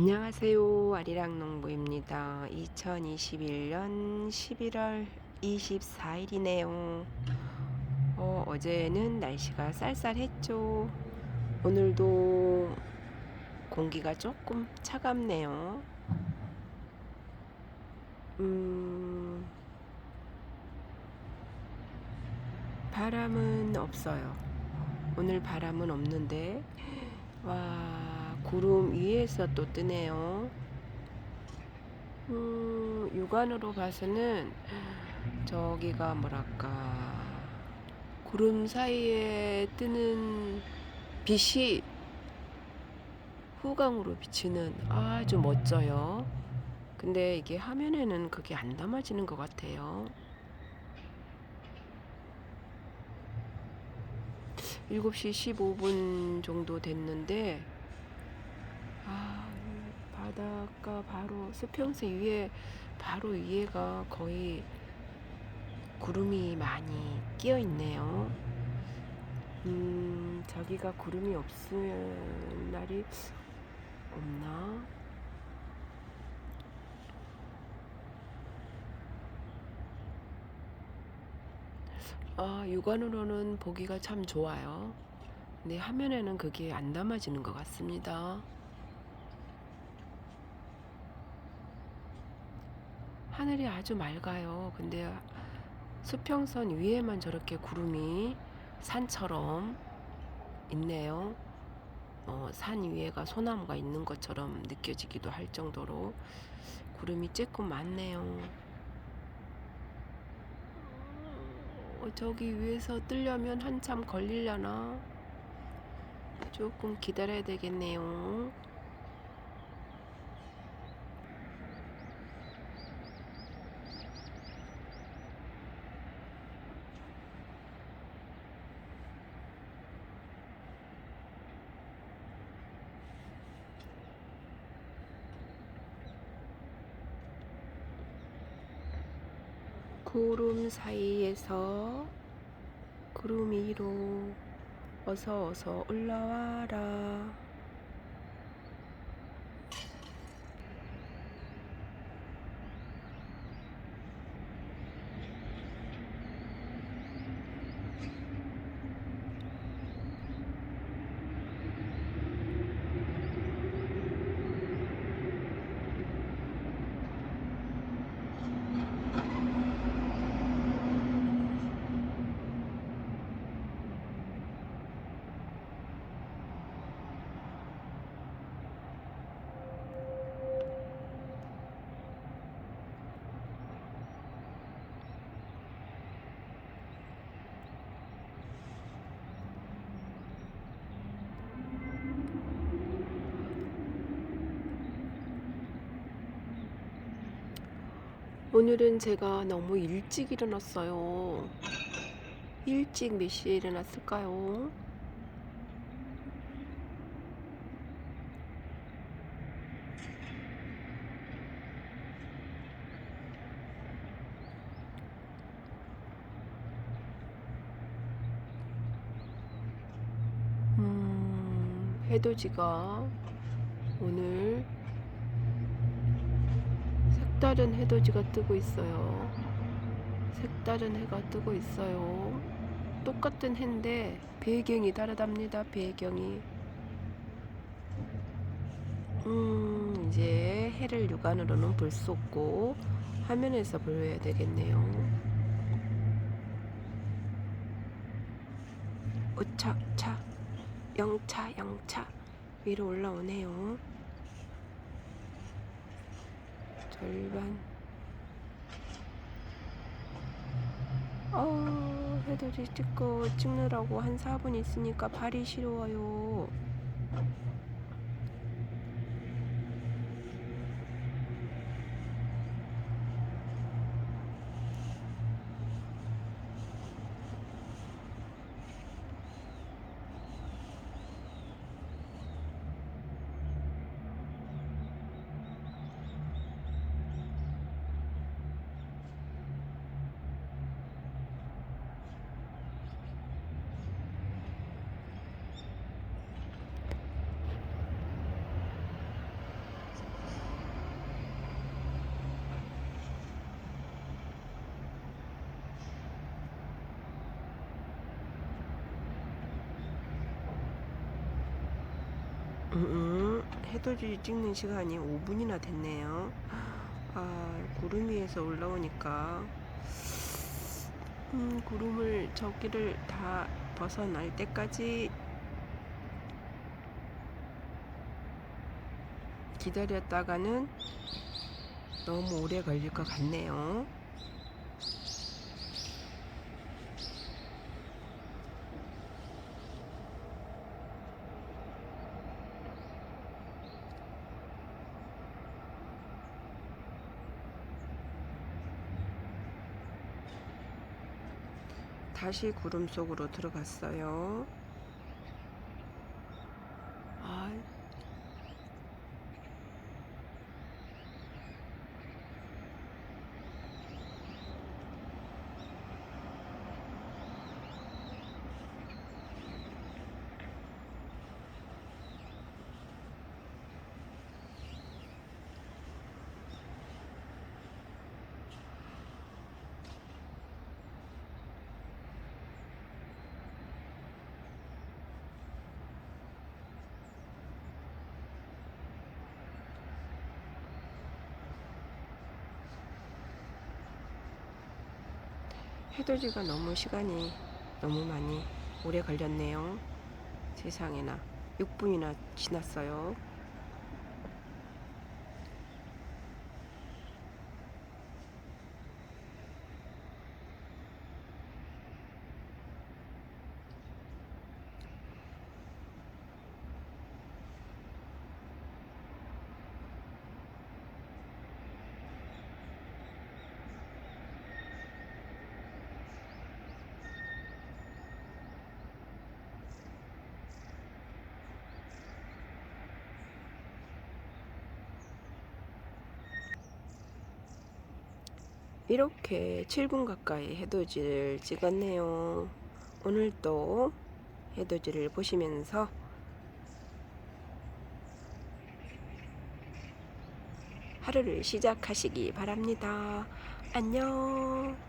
안녕하세요. 아리랑 농부입니다. 2021년 11월 24일이네요. 어, 어제는 날씨가 쌀쌀했죠. 오늘도 공기가 조금 차갑네요. 음, 바람은 없어요. 오늘 바람은 없는데, 와, 구름 위에서 또 뜨네요. 음, 육안으로 봐서는 저기가 뭐랄까, 구름 사이에 뜨는 빛이 후광으로 비치는 아주 멋져요. 근데 이게 화면에는 그게 안 담아지는 것 같아요. 7시 15분 정도 됐는데, 아, 이 바닷가 바로 수평선 위에, 바로 위에가 거의 구름이 많이 끼어 있네요. 음, 저기가 구름이 없을 날이 없나? 아, 육안으로는 보기가 참 좋아요. 근데 화면에는 그게 안 담아지는 것 같습니다. 하늘이 아주 맑아요. 근데 수평선 위에만 저렇게 구름이 산처럼 있네요. 어, 산 위에가 소나무가 있는 것처럼 느껴지기도 할 정도로 구름이 조금 많네요. 어, 저기 위에서 뜨려면 한참 걸리려나? 조금 기다려야 되겠네요. 구름 사이에서 구름 위로 어서 어서 올라와라. 오늘은 제가 너무 일찍 일어났어요. 일찍 몇 시에 일어났을까요? 음, 해돋이가 오늘 색다른 해돋이가 뜨고 있어요. 색다른 해가 뜨고 있어요. 똑같은 해인데 배경이 다르답니다. 배경이. 음, 이제 해를 육안으로는 볼 수 없고 화면에서 보여야 되겠네요. 오차, 차, 영차, 영차 위로 올라오네요. 절반. 어, 해돋이 찍고 찍느라고 한 4분 있으니까 발이 시려워요. 음, 해돋이 찍는 시간이 5분이나 됐네요. 아, 구름 위에서 올라오니까 음, 구름을 저기를 다 벗어날 때까지 기다렸다가는 너무 오래 걸릴 것 같네요. 다시 구름 속으로 들어갔어요. 아, 해돋이가 너무 시간이 너무 많이 오래 걸렸네요. 세상에나 6분이나 지났어요. 이렇게 7분 가까이 해돋이를 찍었네요. 오늘도 해돋이를 보시면서 하루를 시작하시기 바랍니다. 안녕.